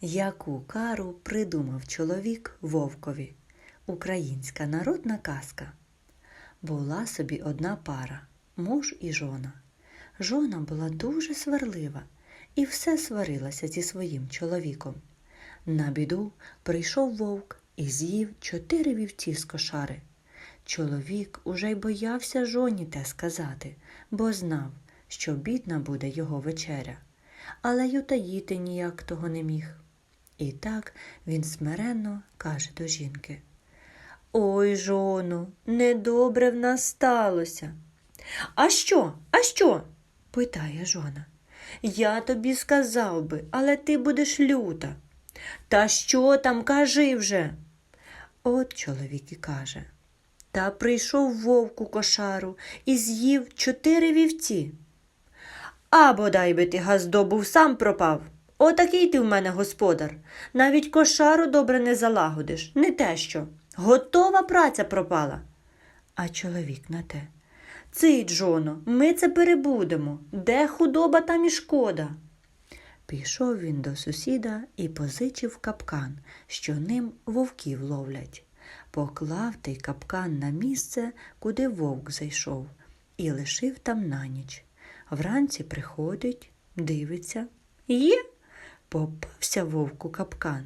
Яку кару придумав чоловік вовкові? Українська народна казка. Була собі одна пара муж і жона. Жона була дуже сварлива і все сварилася зі своїм чоловіком. На біду прийшов вовк і з'їв чотири вівці з кошари. Чоловік уже й боявся жоні те сказати, бо знав, що бідна буде його вечеря, але й утаїти ніяк того не міг. І так він смиренно каже до жінки. Ой, жону, недобре в нас сталося. А що? А що? питає жона. Я тобі сказав би, але ти будеш люта. Та що там, кажи вже? От чоловік і каже. Та прийшов вовк у кошару і з'їв чотири вівці. А бодай би ти газдо був сам пропав. Отакий ти в мене господар. Навіть кошару добре не залагодиш, не те що. Готова праця пропала. А чоловік на те. Ций, Джоно, ми це перебудемо. Де худоба, там і шкода. Пішов він до сусіда і позичив капкан, що ним вовків ловлять. Поклав той капкан на місце, куди вовк зайшов, і лишив там на ніч. Вранці приходить, дивиться. Є, попався вовку капкан.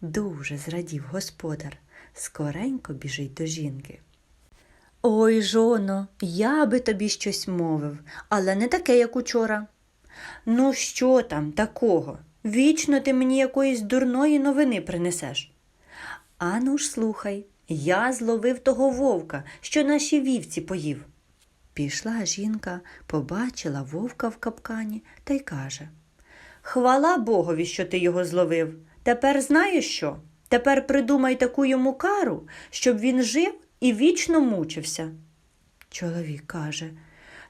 Дуже зрадів господар, скоренько біжить до жінки. Ой, жоно, я би тобі щось мовив, але не таке, як учора. Ну, що там такого? Вічно ти мені якоїсь дурної новини принесеш. Ану ж, слухай, я зловив того вовка, що наші вівці поїв. Пішла жінка, побачила вовка в капкані та й каже Хвала Богові, що ти його зловив. Тепер знаєш що? Тепер придумай таку йому кару, щоб він жив і вічно мучився. Чоловік каже,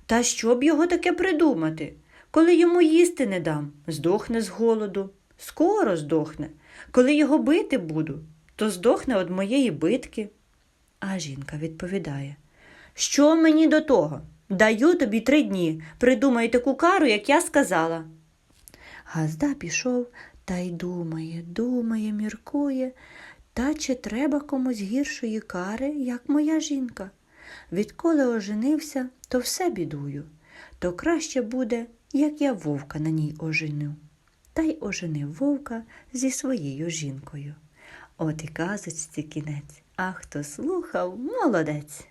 та що б його таке придумати? Коли йому їсти не дам, здохне з голоду. Скоро здохне. Коли його бити буду, то здохне від моєї битки. А жінка відповідає Що мені до того? Даю тобі три дні. Придумай таку кару, як я сказала. Газда пішов та й думає, думає, міркує, та чи треба комусь гіршої кари, як моя жінка. Відколи оженився, то все бідую, то краще буде, як я вовка на ній оженю. Та й оженив вовка зі своєю жінкою. От і казочці кінець, а хто слухав, молодець.